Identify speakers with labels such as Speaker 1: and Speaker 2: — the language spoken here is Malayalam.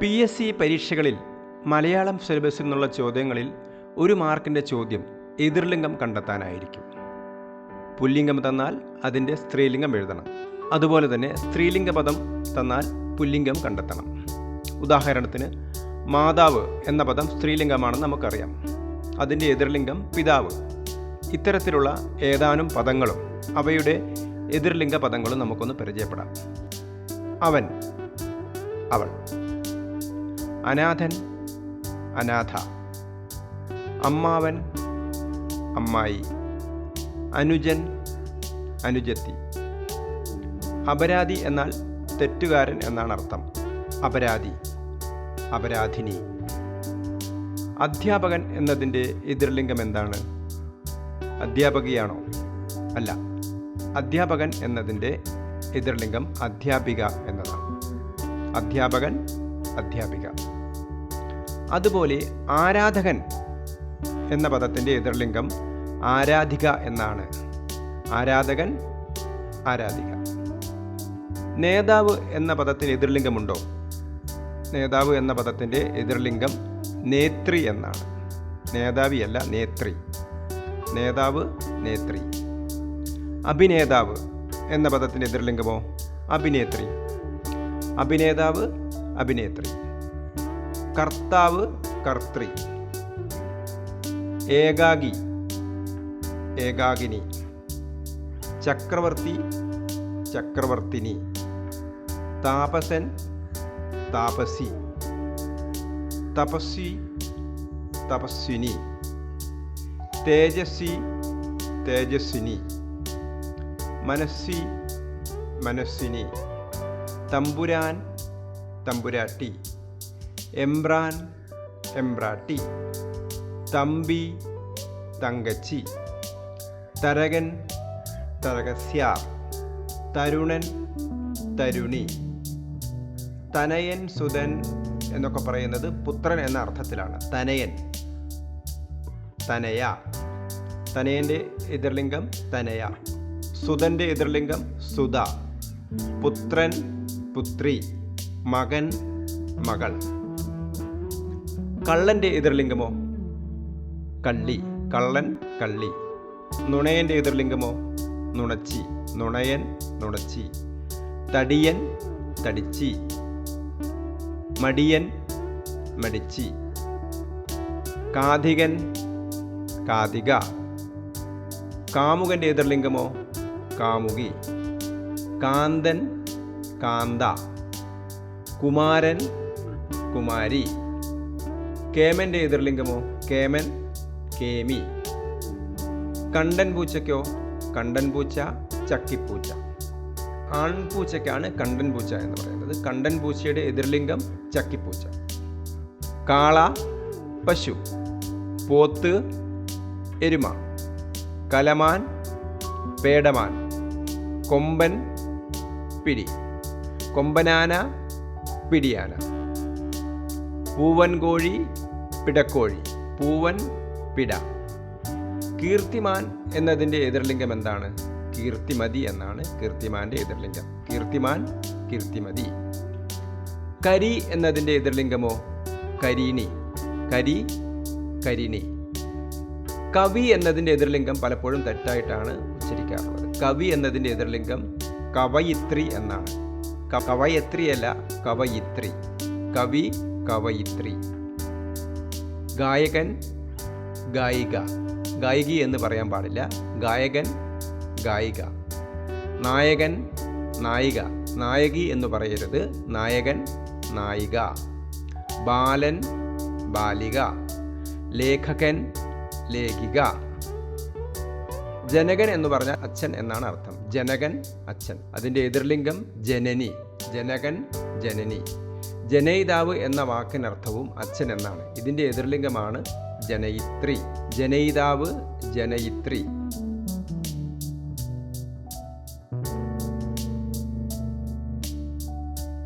Speaker 1: പി എസ് സി പരീക്ഷകളിൽ മലയാളം സിലബസിൽ നിന്നുള്ള ചോദ്യങ്ങളിൽ ഒരു മാർക്കിന്റെ ചോദ്യം എതിർലിംഗം കണ്ടെത്താനായിരിക്കും. പുല്ലിംഗം തന്നാൽ അതിന്റെ സ്ത്രീലിംഗം എഴുതണം. അതുപോലെ തന്നെ സ്ത്രീലിംഗ പദം തന്നാൽ പുല്ലിംഗം കണ്ടെത്തണം. ഉദാഹരണത്തിന് മാതാവ് എന്ന പദം സ്ത്രീലിംഗമാണെന്ന് നമുക്കറിയാം. അതിന്റെ എതിർലിംഗം പിതാവ്. ഇത്തരത്തിലുള്ള ഏതാനും പദങ്ങളും അവയുടെ എതിർലിംഗ പദങ്ങളും നമുക്കൊന്ന് പരിചയപ്പെടാം. അവൻ അവൾ. അനാഥൻ അനാഥ. അമ്മാവൻ അമ്മായി. അനുജൻ അനുജത്തി. അപരാധി എന്നാൽ തെറ്റുകാരൻ എന്നാണ് അർത്ഥം. അപരാധി അപരാധിനി. അധ്യാപകൻ എന്നതിന്റെ എതിർലിംഗം എന്താണ്? അധ്യാപകിയാണോ? അല്ല അധ്യാപകൻ എന്നതിന്റെ എതിർലിംഗം അധ്യാപിക എന്നതാണ്. അധ്യാപകൻ അധ്യാപിക. അതുപോലെ ആരാധകൻ എന്ന പദത്തിന്റെ എതിർലിംഗം ആരാധിക എന്നാണ്. ആരാധകൻ ആരാധിക. നേതാവ് എന്ന പദത്തിന് എതിർലിംഗമുണ്ടോ? നേതാവ് എന്ന പദത്തിന്റെ എതിർലിംഗം നേത്രി എന്നാണ്. നേതാവിയല്ല നേത്രി. നേതാവ് നേത്രി. അഭിനേതാവ് എന്ന പദത്തിന്റെ എതിർലിംഗമോ? അഭിനേത്രി. അഭിനേതാവ് അഭിനേത്രി. കർത്താവ് കർത്തൃ. ഏകാഗി. ഏകാഗിനി. ചക്രവർത്തി ചക്രവർത്തിനി. താപസൻ താപസി. തപസ്വി തപസ്വിനി. തേജസ്വി തേജസ്വിനി. മനസ്സി മനസ്സിനി തമ്പുരാൻ തമ്പുരാട്ടി. എംബ്രാൻ എംബ്രാട്ടി തമ്പി തങ്കച്ചി. തരകൻ തരകസ്യാർ തരുണൻ തരുണി. തനയൻ സുതൻ എന്നൊക്കെ പറയുന്നത് പുത്രൻ എന്ന അർത്ഥത്തിലാണ്. തനയൻ. തനയ. തനയന്റെ എതിർലിംഗം തനയ. സുതന്റെ എതിർലിംഗം സുത. പുത്രൻ പുത്രി. മകൻ മകൾ. കള്ളന്റെ എതിർലിംഗമോ? കള്ളി. കള്ളൻ കള്ളി. നുണയന്റെ എതിർലിംഗമോ? നുണച്ചി. നുണയൻ നുണച്ചി. തടിയൻ തടിച്ചി. മടിയൻ മടിച്ചി. കാതികൻ കാതിക. കാമുകന്റെ എതിർലിംഗമോ? കാമുകി. കാന്തൻ കാന്ത. കുമാരൻ കുമാരി. കേമന്റെ എതിർലിംഗമോ? കേമൻ കേമി. കണ്ടൻ പൂച്ചയ്ക്കോ കണ്ടൻ പൂച്ച ചക്കിപ്പൂച്ച. ആൺപൂച്ചയ്ക്കാണ് കണ്ടൻ പൂച്ച എന്ന് പറയുന്നത്. കണ്ടൻ പൂച്ചയുടെ എതിർലിംഗം ചക്കിപ്പൂച്ച. കാള പശു. പോത്ത് എരുമ. കലമാൻ പേടമാൻ. കൊമ്പൻ പിടി. കൊമ്പനാന പിടിയാന പൂവൻ കോഴി പിടക്കോഴി. പൂവൻ പിട. കീർത്തിമാൻ എന്നതിന്റെ എതിർലിംഗം എന്താണ്? കീർത്തിമതി എന്നാണ് കീർത്തിമാന്റെ എതിർലിംഗം. കീർത്തിമാൻ കീർത്തിമതി. കരി എന്നതിന്റെ എതിർലിംഗമോ? കരീണി. കരി കരിണി. കവി എന്നതിന്റെ എതിർലിംഗം പലപ്പോഴും തെറ്റായിട്ടാണ് ഉച്ചരിക്കാറുള്ളത്. കവി എന്നതിന്റെ എതിർലിംഗം കവയിത്രി എന്നാണ്. കവയത്രിയല്ല കവയിത്രി. കവി കവയിത്രി. ഗായകൻ ഗായിക. ഗായികി എന്ന് പറയാൻ പാടില്ല. ഗായകൻ ഗായിക. നായകൻ നായിക. നായകി എന്ന് പറയരുത്. നായകൻ നായിക. ബാലൻ ബാലിക. ലേഖകൻ ലേഖിക. ജനകൻ എന്ന് പറഞ്ഞാൽ അച്ഛൻ എന്നാണ് അർത്ഥം. ജനകൻ അച്ഛൻ. അതിന്റെ എതിർലിംഗം ജനനി. ജനകൻ ജനനി. ജനയിതാവ് എന്ന വാക്കിനർത്ഥവും അച്ഛൻ എന്നാണ്. ഇതിന്റെ എതിർലിംഗമാണ് ജനയിത്രി. ജനയിതാവ് ജനയിത്രി.